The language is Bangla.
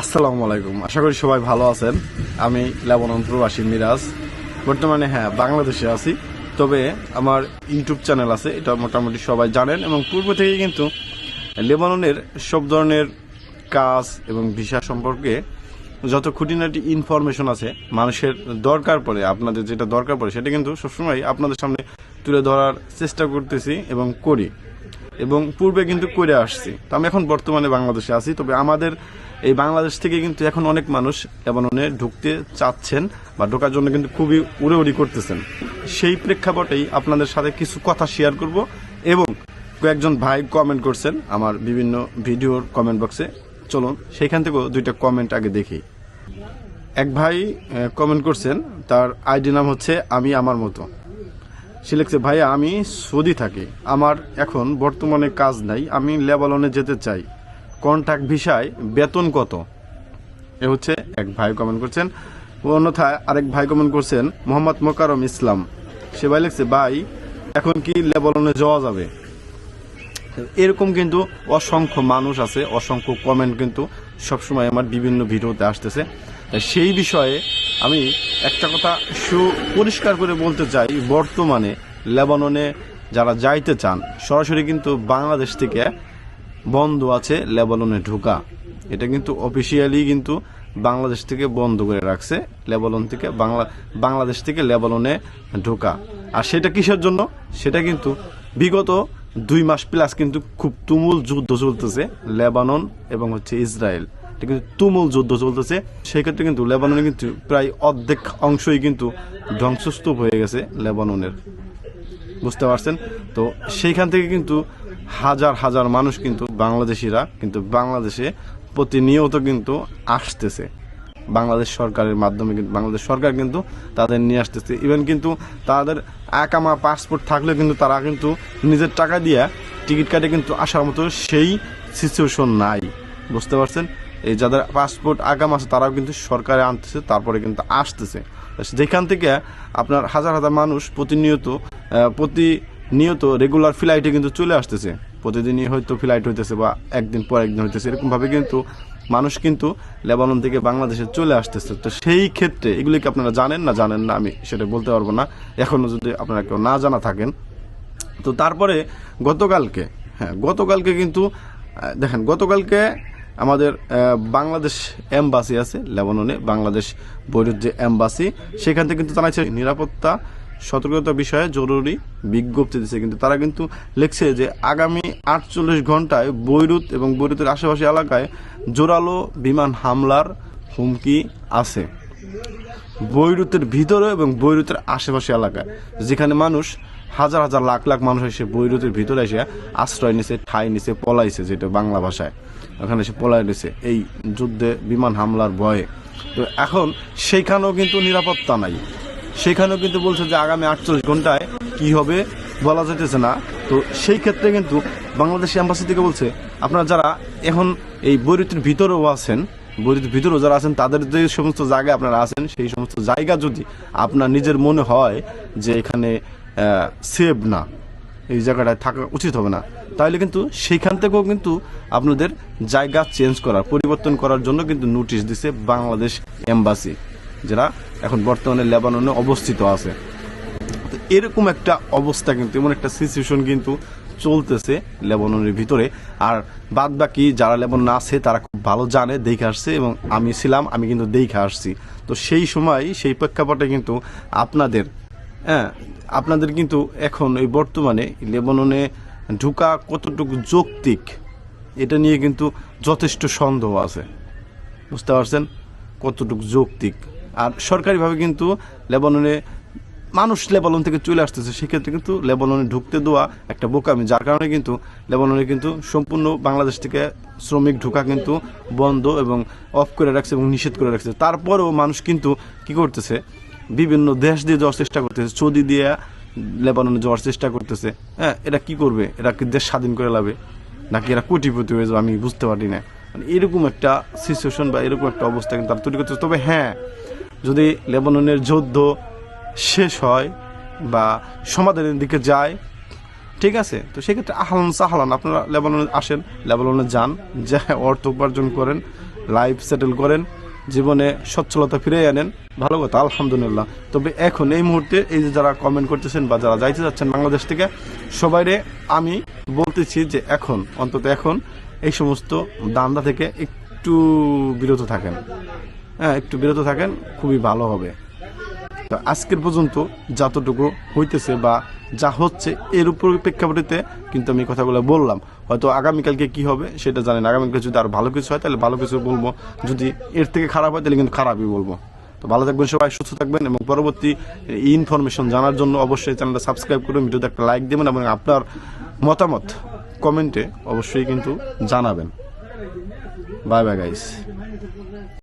আসসালামু আলাইকুম। আশা করি সবাই ভালো আছেন। আমি লেবানন প্রবাসী মিরাজ। বর্তমানে হ্যাঁ বাংলাদেশে আছি। তবে আমার ইউটিউব চ্যানেল আছে, এটা মোটামুটি সবাই জানেন। এবং পূর্ব থেকে কিন্তু লেবাননের সব ধরনের কাজ এবং ভিসা সম্পর্কে যত খুঁটিনাটি ইনফরমেশন আছে, মানুষের দরকার পড়ে, আপনাদের যেটা দরকার পড়ে, সেটা কিন্তু সবসময় আপনাদের সামনে তুলে ধরার চেষ্টা করতেছি এবং করি। এবং পূর্বে কিন্তু করে আসছি। তো আমি এখন বর্তমানে বাংলাদেশে আছি, তবে আমাদের এই বাংলাদেশ থেকে কিন্তু এখন অনেক মানুষ লেবাননে ঢুকতে চাচ্ছেন বা ঢোকার জন্য কিন্তু খুবই উড়ে উড়ি করতেছেন। সেই প্রেক্ষাপটেই আপনাদের সাথে কিছু কথা শেয়ার করব এবং কয়েকজন ভাই কমেন্ট করছেন আমার বিভিন্ন ভিডিওর কমেন্ট বক্সে চলুন, সেইখান থেকেও দুইটা কমেন্ট আগে দেখি। এক ভাই কমেন্ট করছেন, তার আইডি নাম হচ্ছে আমি আমার মতো। সে লিখছে, ভাইয়া, আমি সৌদি থাকি। আমার এখন বর্তমানে কাজ নাই, আমি লেবাননে যেতে চাই। কন্ট্রাক্ট ভিসায় বেতন কত? এ হচ্ছে এক ভাই কমেন্ট করছেন। অন্যথায় আরেক ভাই কমেন্ট করছেন, মোহাম্মদ মোকারম ইসলাম। সে ভাই লিখছে, ভাই, এখন কি লেবাননে যাওয়া যাবে? এরকম কিন্তু অসংখ্য মানুষ আছে, অসংখ্য কমেন্ট কিন্তু সবসময় আমার বিভিন্ন ভিডিওতে আসতেছে। সেই বিষয়ে আমি একটা কথা সুপরিষ্কার করে বলতে চাই। বর্তমানে লেবাননে যারা যাইতে চান, সরাসরি কিন্তু বাংলাদেশ থেকে বন্ধ আছে লেবাননে ঢোকা। এটা কিন্তু অফিসিয়ালি কিন্তু বাংলাদেশ থেকে বন্ধ করে রাখছে লেবানন থেকে বাংলা, বাংলাদেশ থেকে লেবাননে ঢোকা। আর সেটা কিসের জন্য? সেটা কিন্তু বিগত দুই মাস প্লাস কিন্তু খুব তুমুল যুদ্ধ চলতেছে লেবানন এবং হচ্ছে ইসরায়েল। এটা কিন্তু তুমুল যুদ্ধ চলতেছে। সেই ক্ষেত্রে কিন্তু লেবাননে কিন্তু প্রায় অর্ধেক অংশই কিন্তু ধ্বংসস্তূপ হয়ে গেছে লেবাননের। বুঝতে পারছেন? তো সেইখান থেকে কিন্তু হাজার হাজার মানুষ কিন্তু বাংলাদেশিরা কিন্তু বাংলাদেশে প্রতিনিয়ত কিন্তু আসতেছে। বাংলাদেশ সরকারের মাধ্যমে কিন্তু, বাংলাদেশ সরকার কিন্তু তাদের নিয়ে আসতেছে। ইভেন কিন্তু তাদের একামা পাসপোর্ট থাকলেও কিন্তু তারা কিন্তু নিজের টাকা দিয়ে টিকিট কাটে কিন্তু আসার মতো সেই সিচুয়েশন নাই। বুঝতে পারছেন? এই যাদের পাসপোর্ট আগাম আছে, তারাও কিন্তু সরকারে আনতেছে, তারপরে কিন্তু আসতেছে। যেখান থেকে আপনার হাজার হাজার মানুষ প্রতিনিয়ত প্রতিনিয়ত রেগুলার ফ্লাইটে কিন্তু চলে আসতেছে। প্রতিদিনই হয়তো ফ্লাইট হইতেছে বা একদিন পর একদিন হইতেছে, এরকমভাবে কিন্তু মানুষ কিন্তু লেবানন থেকে বাংলাদেশে চলে আসতেছে। তো সেই ক্ষেত্রে এগুলি কি আপনারা জানেন না? জানেন না, আমি সেটা বলতে পারব না। এখনও যদি আপনারা কেউ না জানা থাকেন, তো তারপরে গতকালকে হ্যাঁ গতকালকে কিন্তু দেখেন, গতকালকে আমাদের বাংলাদেশ এম্বাসি আছে, লেবাননে বাংলাদেশ বৈরুত যে এম্বাসি, সেখান থেকে কিন্তু জানাইছে নিরাপত্তা, সতর্কতা বিষয়ে জরুরি বিজ্ঞপ্তি দিচ্ছে কিন্তু তারা কিন্তু লিখছে যে আগামী আটচল্লিশ ঘন্টায় বৈরুত এবং বৈরুতের আশেপাশে এলাকায় জোরালো বিমান হামলার হুমকি আছে। বৈরুতের ভিতরে এবং বৈরুতের আশেপাশে এলাকায়, যেখানে মানুষ হাজার হাজার লাখ লাখ মানুষ এসে বৈরুতের ভিতরে এসে আশ্রয় নিছে, ঠাই নিছে, পলাইছে, যেটা বাংলা ভাষায়। ওখানে এসে পলাই রয়েছে এই যুদ্ধে, বিমান হামলার ভয়ে। তো এখন সেইখানেও কিন্তু নিরাপত্তা নাই। সেখানেও কিন্তু বলছে যে আগামী আটচল্লিশ ঘন্টায় কি হবে বলা যেতেছে না। তো সেই ক্ষেত্রে কিন্তু বাংলাদেশ এম্বাসি থেকে বলছে, আপনারা যারা এখন এই বৈরুতের ভিতরেও আছেন, বৈরুতের ভিতরেও যারা আছেন, তাদের যে সমস্ত জায়গায় আপনারা আছেন, সেই সমস্ত জায়গা যদি আপনার নিজের মনে হয় যে এখানে সেভ না এই জায়গাটায় থাকা উচিত হবে না। তাহলে কিন্তু সেইখান থেকেও কিন্তু আপনাদের জায়গা চেঞ্জ করার, পরিবর্তন করার জন্য কিন্তু নোটিশ দিছে বাংলাদেশ এম্বাসি যারা এখন বর্তমানে লেবাননে অবস্থিত আছে। তো এরকম একটা অবস্থা কিন্তু, এমন একটা সিচুয়েশন কিন্তু চলতেছে লেবাননের ভিতরে। আর বাদ বাকি যারা লেবানন আছে, তারা খুব ভালো জানে, দেখে আসছে এবং আমি ছিলাম, আমি কিন্তু দেখে আসছি। তো সেই সময়, সেই প্রেক্ষাপটে কিন্তু আপনাদের হ্যাঁ আপনাদের কিন্তু এখন এই বর্তমানে লেবাননে ঢুকা কতটুকু যৌক্তিক, এটা নিয়ে কিন্তু যথেষ্ট সন্দেহ আছে। বুঝতে পারছেন? কতটুকু যৌক্তিক। আর সরকারিভাবে কিন্তু লেবাননে মানুষ লেবানন থেকে চলে আসতেছে, সেক্ষেত্রে কিন্তু লেবাননে ঢুকতে দেওয়া একটা বোকামি, যার কারণে কিন্তু লেবাননে কিন্তু সম্পূর্ণ বাংলাদেশ থেকে শ্রমিক ঢোকা কিন্তু বন্ধ এবং অফ করে রাখছে এবং নিষেধ করে রাখছে। তারপরেও মানুষ কিন্তু কি করতেছে? বিভিন্ন দেশ দিয়ে যাওয়ার চেষ্টা করতেছে, সৌদি দিয়ে লেবাননে যাওয়ার চেষ্টা করতেছে। হ্যাঁ এটা কি করবে? এরা কি দেশ স্বাধীন করে লাবে? নাকি এরা কোটিপতি হয়ে যাবে? আমি বুঝতে পারি না। মানে এরকম একটা সিচুয়েশন বা এরকম একটা অবস্থা কিন্তু তারা তৈরি করতেছে। তবে হ্যাঁ যদি লেবাননের যুদ্ধ শেষ হয় বা সমাধানের দিকে যায়, ঠিক আছে? তো সেক্ষেত্রে আহলান সাহলান, আপনারা লেবাননে আসেন, লেবাননে যান, যা অর্থ উপার্জন করেন লাইফ সেটেল করেন জীবনে সচ্ছলতা ফিরে আনেন। ভালো কথা, আলহামদুলিল্লাহ। তবে এখন এই মুহূর্তে এই যে যারা কমেন্ট করতেছেন বা যারা যাইতে যাচ্ছেন বাংলাদেশ থেকে, সবাইরে আমি বলতেছি যে এখন, অন্তত এখন এই সমস্ত দান্দা থেকে একটু বিরত থাকেন। হ্যাঁ একটু বিরত থাকেন, খুবই ভালো হবে। তো আজকের পর্যন্ত যতটুকু হইতেছে বা যা হচ্ছে এর উপর প্রেক্ষাপটিতে কিন্তু আমি কথাগুলো বললাম। হয়তো আগামীকালকে কি হবে সেটা জানেন আগামীকাল যদি আরও ভালো কিছু হয়, তাহলে ভালো কিছু বলব। যদি এর থেকে খারাপ হয়, তাহলে কিন্তু খারাপই বলব। তো ভালো থাকবেন সবাই, সুস্থ থাকবেন এবং পরবর্তী ইনফরমেশন জানার জন্য অবশ্যই চ্যানেলটা সাবস্ক্রাইব করুন, ভিডিওতে একটা লাইক দেবেন এবং আপনার মতামত কমেন্টে অবশ্যই কিন্তু জানাবেন। Bye bye guys